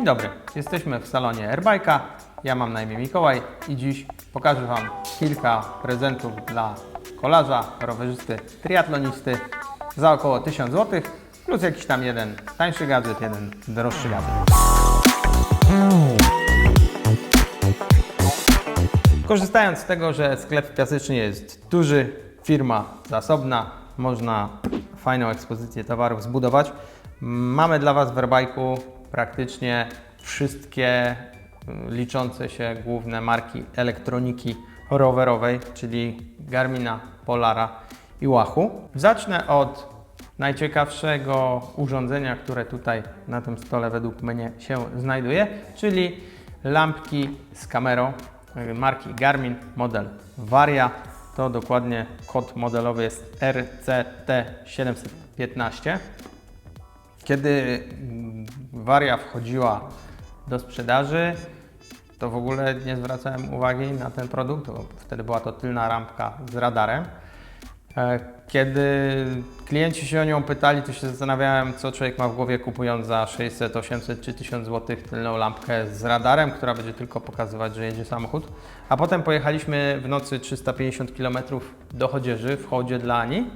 Dzień dobry, jesteśmy w salonie Airbike'a. Ja mam na imię Mikołaj i dziś pokażę Wam kilka prezentów dla kolarza, rowerzysty, triatlonisty za około 1000 zł plus jakiś tam jeden tańszy gadżet, jeden droższy gadżet. Korzystając z tego, że sklep piaseczny jest duży, firma zasobna, można fajną ekspozycję towarów zbudować. Mamy dla Was w Airbike'u praktycznie wszystkie y, liczące się główne marki elektroniki rowerowej, czyli Garmina, Polara i Wahoo. Zacznę od najciekawszego urządzenia, które tutaj na tym stole według mnie się znajduje, czyli lampki z kamerą y, marki Garmin, model Varia. To dokładnie kod modelowy jest RCT715. Kiedy Varia wchodziła do sprzedaży, to w ogóle nie zwracałem uwagi na ten produkt, bo wtedy była to tylna rampka z radarem. E, Kiedy klienci się o nią pytali, to się zastanawiałem, co człowiek ma w głowie kupując za 600, 800 czy 1000 zł tylną lampkę z radarem, która będzie tylko pokazywać, że jedzie samochód. A potem pojechaliśmy w nocy 350 km do Chodzieży w chodzie dla Ani.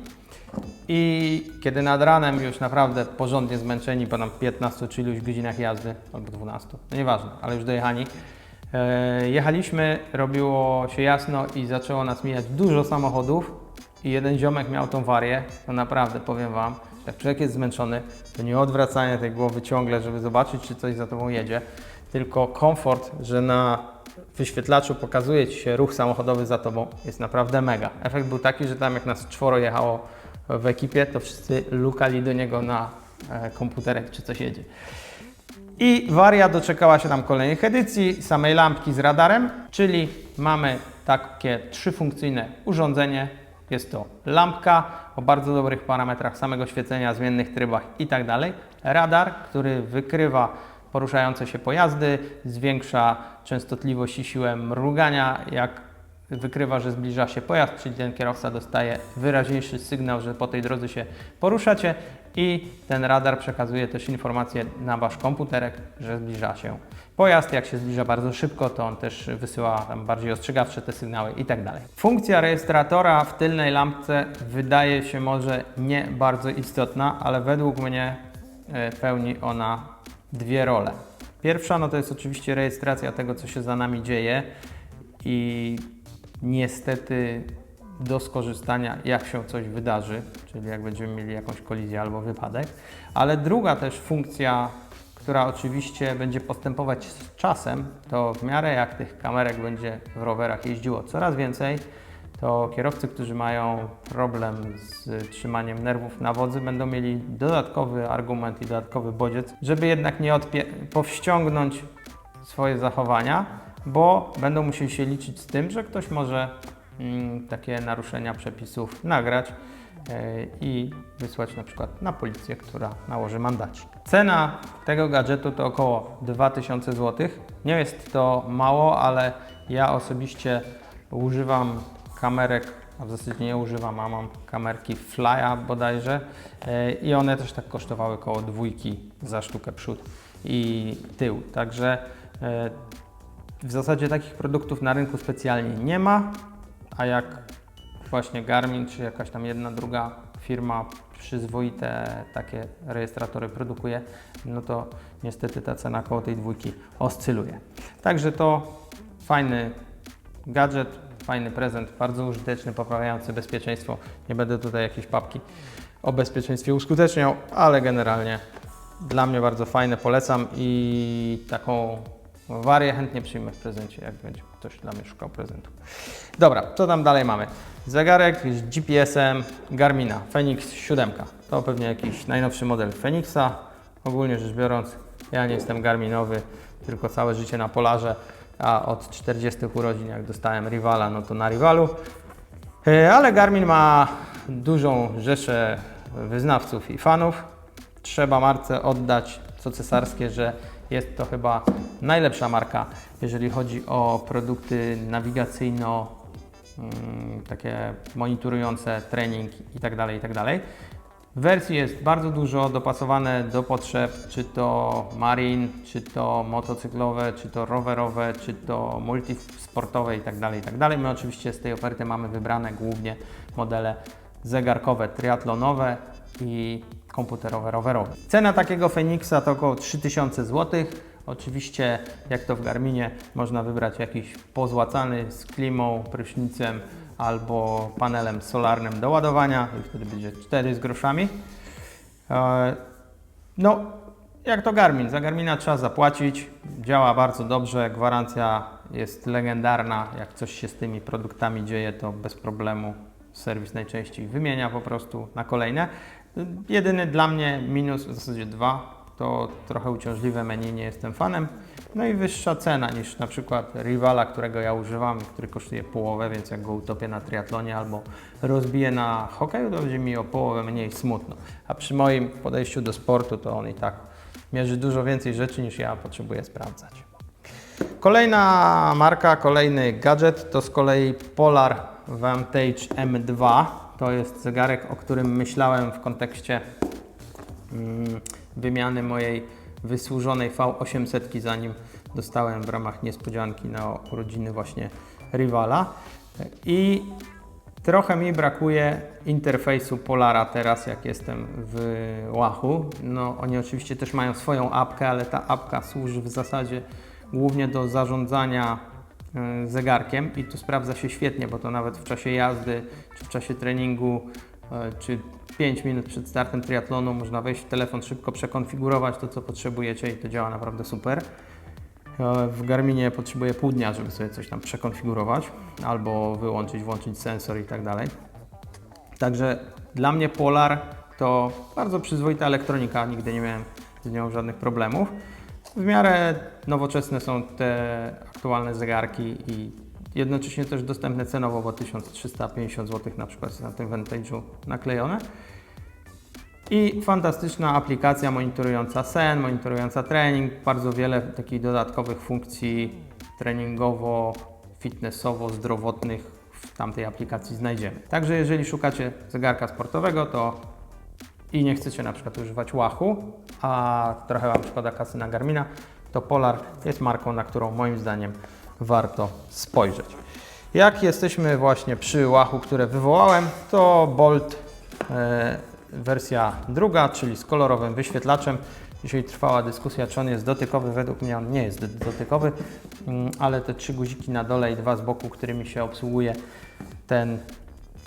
I kiedy nad ranem już naprawdę porządnie zmęczeni po tam 15 czy iluś godzinach jazdy, albo 12, no nieważne, ale już dojechani, e, jechaliśmy, robiło się jasno i zaczęło nas mijać dużo samochodów i jeden ziomek miał tą warię, to naprawdę powiem Wam, jak człowiek jest zmęczony, to nie odwracanie tej głowy ciągle, żeby zobaczyć, czy coś za Tobą jedzie, tylko komfort, że na wyświetlaczu pokazuje Ci się ruch samochodowy za Tobą, jest naprawdę mega. Efekt był taki, że tam jak nas czworo jechało w ekipie, to wszyscy lukali do niego na e, komputerek, czy coś jedzie. I Varia doczekała się nam kolejnych edycji, samej lampki z radarem, czyli mamy takie trzyfunkcyjne urządzenie. Jest to lampka o bardzo dobrych parametrach samego świecenia, zmiennych trybach itd. Radar, który wykrywa poruszające się pojazdy, zwiększa częstotliwość i siłę mrugania, jak wykrywa, że zbliża się pojazd, czyli ten kierowca dostaje wyraźniejszy sygnał, że po tej drodze się poruszacie i ten radar przekazuje też informację na Wasz komputerek, że zbliża się pojazd. Jak się zbliża bardzo szybko, to on też wysyła tam bardziej ostrzegawcze te sygnały i tak dalej. Funkcja rejestratora w tylnej lampce wydaje się może nie bardzo istotna, ale według mnie e, pełni ona dwie role. Pierwsza no to jest oczywiście rejestracja tego, co się za nami dzieje i niestety do skorzystania, jak się coś wydarzy, czyli jak będziemy mieli jakąś kolizję albo wypadek. Ale druga też funkcja, która oczywiście będzie postępować z czasem, to w miarę jak tych kamerek będzie w rowerach jeździło coraz więcej, to kierowcy, którzy mają problem z trzymaniem nerwów na wodzy, będą mieli dodatkowy argument i dodatkowy bodziec, żeby jednak nie powściągnąć swoje zachowania, bo będą musieli się liczyć z tym, że ktoś może mm, takie naruszenia przepisów nagrać e, i wysłać na przykład na policję, która nałoży mandacik. Cena tego gadżetu to około 2000 zł. Nie jest to mało, ale ja osobiście używam kamerek, a w zasadzie nie używam, a mam kamerki Flya bodajże e, i one też tak kosztowały około dwójki za sztukę przód i tył. Także e, w zasadzie takich produktów na rynku specjalnie nie ma, a jak właśnie Garmin czy jakaś tam jedna, druga firma przyzwoite takie rejestratory produkuje, no to niestety ta cena koło tej dwójki oscyluje. Także to fajny gadżet, fajny prezent, bardzo użyteczny, poprawiający bezpieczeństwo. Nie będę tutaj jakieś papki o bezpieczeństwie uskuteczniał, ale generalnie dla mnie bardzo fajne, polecam i taką warię chętnie przyjmę w prezencie, jak będzie ktoś dla mnie szukał prezentu. Dobra, co tam dalej mamy? Zegarek z GPS-em Garmina Fenix 7. To pewnie jakiś najnowszy model Fenixa. Ogólnie rzecz biorąc, ja nie jestem Garminowy, tylko całe życie na Polarze, a od 40 urodzin jak dostałem Rivala, no to na Rivalu. E, Ale Garmin ma dużą rzeszę wyznawców i fanów. Trzeba marce oddać co cesarskie, że jest to chyba najlepsza marka, jeżeli chodzi o produkty nawigacyjno, mm, takie monitorujące trening i tak dalej, i tak. Wersji jest bardzo dużo dopasowane do potrzeb, czy to marin, czy to motocyklowe, czy to rowerowe, czy to multisportowe itd. itd. My oczywiście z tej oferty mamy wybrane głównie modele zegarkowe, triatlonowe i komputerowe, rowerowe. Cena takiego Feniksa to około 3000 zł. Oczywiście, jak to w Garminie, można wybrać jakiś pozłacany z klimą, prysznicem albo panelem solarnym do ładowania i wtedy będzie 4 z groszami. E, No, jak to Garmin? Za Garmina trzeba zapłacić. Działa bardzo dobrze, gwarancja jest legendarna. Jak coś się z tymi produktami dzieje, to bez problemu serwis najczęściej wymienia po prostu na kolejne. Jedyny dla mnie minus, w zasadzie dwa, to trochę uciążliwe menu, nie jestem fanem. No i wyższa cena niż na przykład Rivala, którego ja używam, który kosztuje połowę, więc jak go utopię na triatlonie albo rozbiję na hokeju, to będzie mi o połowę mniej smutno. A przy moim podejściu do sportu to on i tak mierzy dużo więcej rzeczy niż ja potrzebuję sprawdzać. Kolejna marka, kolejny gadżet to z kolei Polar Vantage M2. To jest zegarek, o którym myślałem w kontekście mm, wymiany mojej wysłużonej V800, zanim dostałem w ramach niespodzianki na urodziny właśnie Rivala. I trochę mi brakuje interfejsu Polara teraz, jak jestem w Łachu. No, oni oczywiście też mają swoją apkę, ale ta apka służy w zasadzie głównie do zarządzania zegarkiem i tu sprawdza się świetnie, bo to nawet w czasie jazdy, czy w czasie treningu, y, czy 5 minut przed startem triatlonu można wejść w telefon, szybko przekonfigurować to, co potrzebujecie i to działa naprawdę super. E, W Garminie potrzebuję pół dnia, żeby sobie coś tam przekonfigurować albo wyłączyć, włączyć sensor i tak dalej. Także dla mnie Polar to bardzo przyzwoita elektronika, nigdy nie miałem z nią żadnych problemów. W miarę nowoczesne są te aktualne zegarki i jednocześnie też dostępne cenowo, bo 1350 zł na przykład jest na tym Vantage'u naklejone. I fantastyczna aplikacja monitorująca sen, monitorująca trening, bardzo wiele takich dodatkowych funkcji treningowo-fitnessowo-zdrowotnych w tamtej aplikacji znajdziemy. Także jeżeli szukacie zegarka sportowego, to i nie chcecie na przykład używać łachu, a trochę Wam szkoda kasy na Garmina, to Polar jest marką, na którą moim zdaniem warto spojrzeć. Jak jesteśmy właśnie przy łachu, które wywołałem, to Bolt e, wersja druga, czyli z kolorowym wyświetlaczem. Dzisiaj trwała dyskusja, czy on jest dotykowy. Według mnie on nie jest dotykowy, mm, ale te trzy guziki na dole i dwa z boku, którymi się obsługuje ten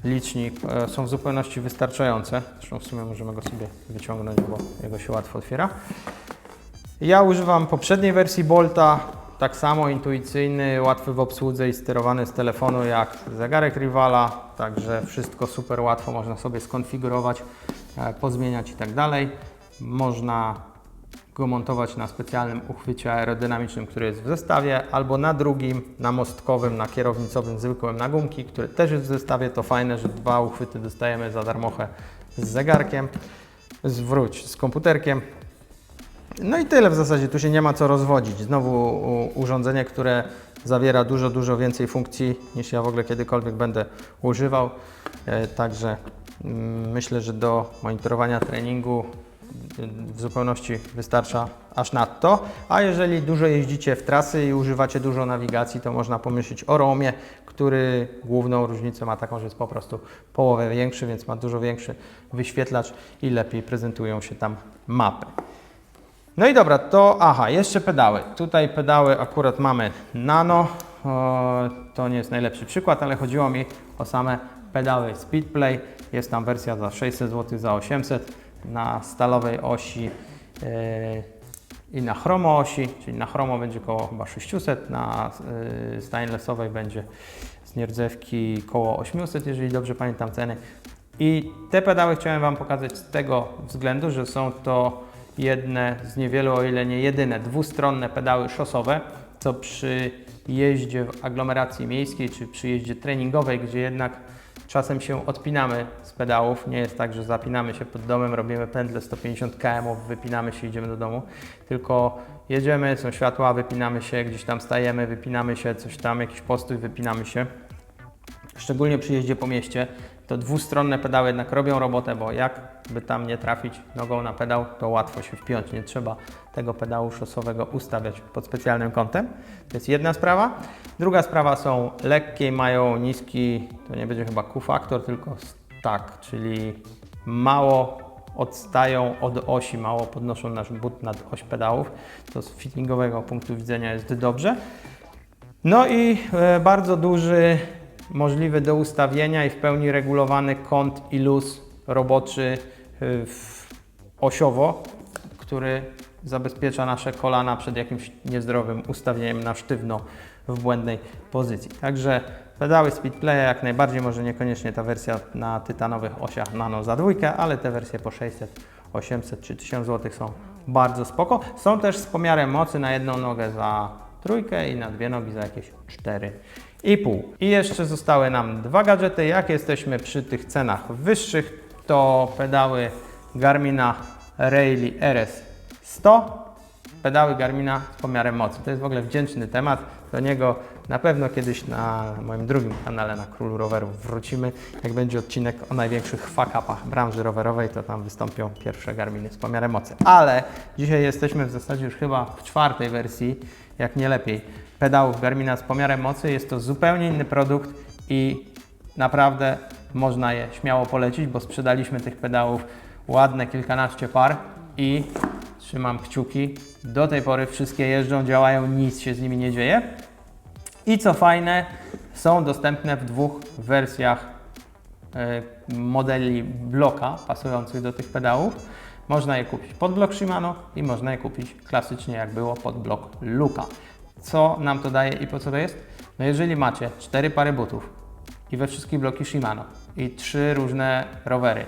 licznik, e, są w zupełności wystarczające. Zresztą w sumie możemy go sobie wyciągnąć, bo jego się łatwo otwiera. Ja używam poprzedniej wersji Bolta, tak samo intuicyjny, łatwy w obsłudze i sterowany z telefonu jak zegarek Rivala, także wszystko super łatwo można sobie skonfigurować, e, pozmieniać i tak dalej. Można go montować na specjalnym uchwycie aerodynamicznym, który jest w zestawie, albo na drugim, na mostkowym, na kierownicowym, zwykłym na gumki, który też jest w zestawie. To fajne, że dwa uchwyty dostajemy za darmochę z zegarkiem, zwróć z komputerkiem. No i tyle w zasadzie, tu się nie ma co rozwodzić. Znowu urządzenie, które zawiera dużo, dużo więcej funkcji niż ja w ogóle kiedykolwiek będę używał. E, Także mm, myślę, że do monitorowania treningu w zupełności wystarcza aż nadto. A jeżeli dużo jeździcie w trasy i używacie dużo nawigacji, to można pomyśleć o Romie, który główną różnicę ma taką, że jest po prostu połowę większy, więc ma dużo większy wyświetlacz i lepiej prezentują się tam mapy. No i dobra, to aha, jeszcze pedały. Tutaj pedały akurat mamy nano. O, to nie jest najlepszy przykład, ale chodziło mi o same pedały Speedplay. Jest tam wersja za 600 zł, za 800 na stalowej osi yy, i na chromo osi, czyli na chromo będzie około chyba 600, na yy, stainlessowej będzie z nierdzewki koło 800, jeżeli dobrze pamiętam ceny. I te pedały chciałem Wam pokazać z tego względu, że są to jedne z niewielu, o ile nie jedyne, dwustronne pedały szosowe, co przy jeździe w aglomeracji miejskiej czy przy jeździe treningowej, gdzie jednak czasem się odpinamy z pedałów, nie jest tak, że zapinamy się pod domem, robimy pętlę 150 km, wypinamy się, idziemy do domu, tylko jedziemy, są światła, wypinamy się, gdzieś tam stajemy, wypinamy się, coś tam, jakiś postój, wypinamy się. Szczególnie przy jeździe po mieście, to dwustronne pedały jednak robią robotę, bo jakby tam nie trafić nogą na pedał, to łatwo się wpiąć. Nie trzeba tego pedału szosowego ustawiać pod specjalnym kątem. To jest jedna sprawa. Druga sprawa są lekkie, mają niski, to nie będzie chyba Q-faktor, tylko tak, czyli mało odstają od osi, mało podnoszą nasz but nad oś pedałów. To z fittingowego punktu widzenia jest dobrze. No i e, bardzo duży, możliwy do ustawienia i w pełni regulowany kąt i luz roboczy w, osiowo, który zabezpiecza nasze kolana przed jakimś niezdrowym ustawieniem na sztywno w błędnej pozycji. Także pedały Speedplaya jak najbardziej, może niekoniecznie ta wersja na tytanowych osiach nano za dwójkę, ale te wersje po 600, 800 czy 1000 zł są bardzo spoko. Są też z pomiarem mocy na jedną nogę za trójkę i na dwie nogi za jakieś 4,5. I jeszcze zostały nam dwa gadżety. Jak jesteśmy przy tych cenach wyższych, to pedały Garmina Rayleigh RS 100, pedały Garmina z pomiarem mocy. To jest w ogóle wdzięczny temat. Do niego na pewno kiedyś na moim drugim kanale na Królu Rowerów wrócimy. Jak będzie odcinek o największych fuck-upach branży rowerowej, to tam wystąpią pierwsze Garminy z pomiarem mocy. Ale dzisiaj jesteśmy w zasadzie już chyba w czwartej wersji, jak nie lepiej, pedałów Garmina z pomiarem mocy. Jest to zupełnie inny produkt i naprawdę można je śmiało polecić, bo sprzedaliśmy tych pedałów ładne kilkanaście par i trzymam kciuki. Do tej pory wszystkie jeżdżą, działają, nic się z nimi nie dzieje. I co fajne, są dostępne w dwóch wersjach e, modeli bloka pasujących do tych pedałów. Można je kupić pod blok Shimano i można je kupić klasycznie jak było pod blok Luka. Co nam to daje i po co to jest? No jeżeli macie cztery pary butów i we wszystkich bloki Shimano i trzy różne rowery,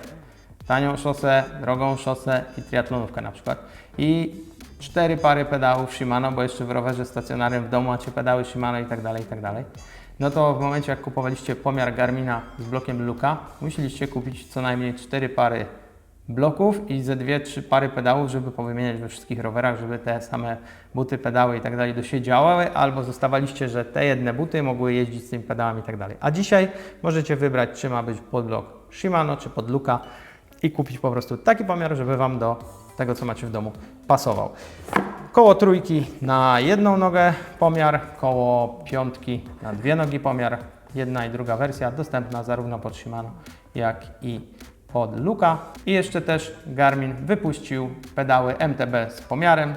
tanią szosę, drogą szosę i triatlonówkę na przykład i cztery pary pedałów Shimano, bo jeszcze w rowerze stacjonarnym w domu macie pedały Shimano i tak dalej, i tak dalej. No to w momencie jak kupowaliście pomiar Garmina z blokiem Luka, musieliście kupić co najmniej cztery pary bloków i ze dwie, trzy pary pedałów, żeby powymieniać we wszystkich rowerach, żeby te same buty, pedały i tak dalej do siebie działały, albo zostawaliście, że te jedne buty mogły jeździć z tymi pedałami i tak dalej. A dzisiaj możecie wybrać, czy ma być pod blok Shimano, czy pod Luka i kupić po prostu taki pomiar, żeby Wam do tego, co macie w domu, pasował. Koło trójki na jedną nogę pomiar, koło piątki na dwie nogi pomiar. Jedna i druga wersja dostępna zarówno pod Shimano, jak i pod Luka. I jeszcze też Garmin wypuścił pedały MTB z pomiarem.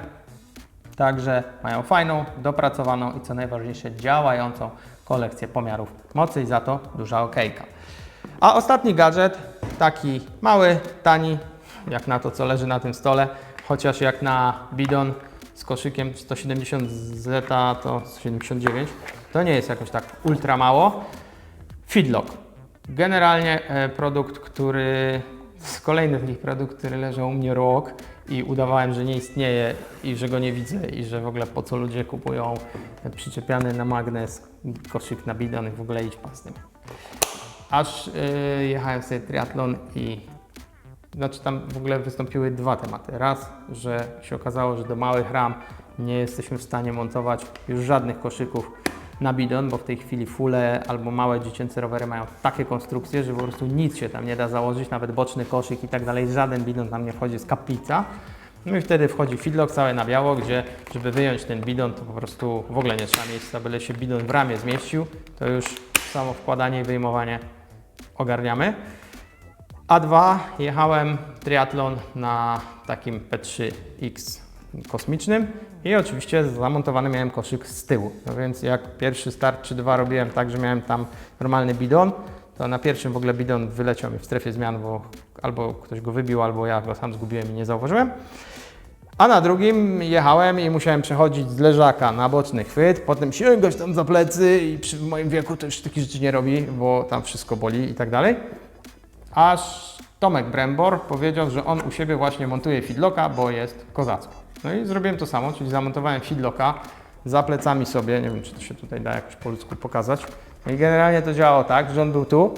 Także mają fajną, dopracowaną i co najważniejsze działającą kolekcję pomiarów mocy i za to duża okejka. A ostatni gadżet, taki mały, tani, jak na to, co leży na tym stole, chociaż jak na bidon z koszykiem 170 zeta to 179, to nie jest jakoś tak ultra mało. Feedlock. Generalnie e, produkt, który z kolejny taki produkt, który leżał u mnie rok i udawałem, że nie istnieje i że go nie widzę i że w ogóle po co ludzie kupują e, przyczepiany na magnes koszyk na bidon i w ogóle idź tym. Aż yy, jechałem sobie triatlon i znaczy tam w ogóle wystąpiły dwa tematy. Raz, że się okazało, że do małych ram nie jesteśmy w stanie montować już żadnych koszyków na bidon, bo w tej chwili fule albo małe dziecięce rowery mają takie konstrukcje, że po prostu nic się tam nie da założyć, nawet boczny koszyk i tak dalej, żaden bidon tam nie wchodzi z kaplica. No i wtedy wchodzi feedlock cały na biało, gdzie żeby wyjąć ten bidon, to po prostu w ogóle nie trzeba miejsca, byle się bidon w ramie zmieścił, to już samo wkładanie i wyjmowanie ogarniamy. A dwa, jechałem triatlon na takim P3X kosmicznym i oczywiście zamontowany miałem koszyk z tyłu. No więc jak pierwszy start czy dwa robiłem tak, że miałem tam normalny bidon, to na pierwszym w ogóle bidon wyleciał mi w strefie zmian, bo albo ktoś go wybił, albo ja go sam zgubiłem i nie zauważyłem. A na drugim jechałem i musiałem przechodzić z leżaka na boczny chwyt, potem sięgać tam za plecy i przy moim wieku już takich rzeczy nie robi, bo tam wszystko boli i tak dalej. Aż Tomek Brembor powiedział, że on u siebie właśnie montuje feedlocka, bo jest kozacko. No i zrobiłem to samo, czyli zamontowałem feedlocka za plecami sobie, nie wiem czy to się tutaj da jakoś po ludzku pokazać. No i generalnie to działało tak, że on był tu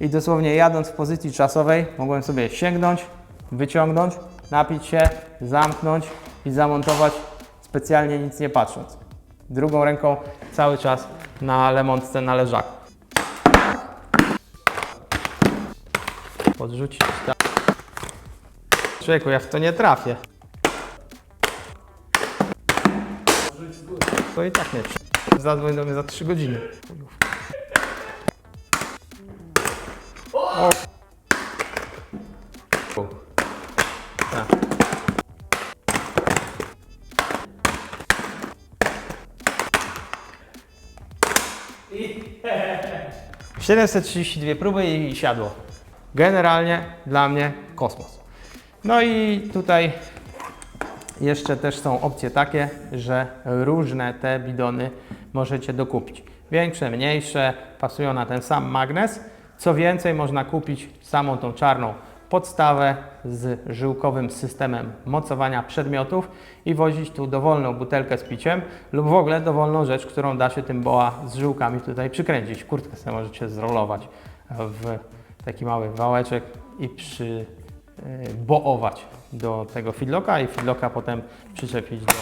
i dosłownie jadąc w pozycji czasowej mogłem sobie sięgnąć, wyciągnąć, napić się, zamknąć i zamontować specjalnie nic nie patrząc. Drugą ręką cały czas na lemontce na leżaku. podrzucić. Tak. Człowieku, ja w to nie trafię. To i tak nie. Zadzwoń do mnie za 3 godziny. Tak. 732 próby i siadło. Generalnie dla mnie kosmos. No i tutaj jeszcze też są opcje takie, że różne te bidony możecie dokupić. Większe, mniejsze, pasują na ten sam magnes. Co więcej, można kupić samą tą czarną podstawę z żyłkowym systemem mocowania przedmiotów i wozić tu dowolną butelkę z piciem lub w ogóle dowolną rzecz, którą da się tym boa z żyłkami tutaj przykręcić. Kurtkę sobie możecie zrolować w taki mały wałeczek i przy boować do tego feedlocka i feedlocka potem przyczepić do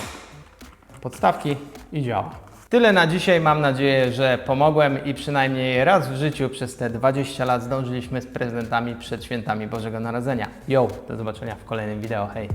podstawki i działa. Tyle na dzisiaj. Mam nadzieję, że pomogłem i przynajmniej raz w życiu przez te 20 lat zdążyliśmy z prezentami przed świętami Bożego Narodzenia. Yo, do zobaczenia w kolejnym wideo. Hej!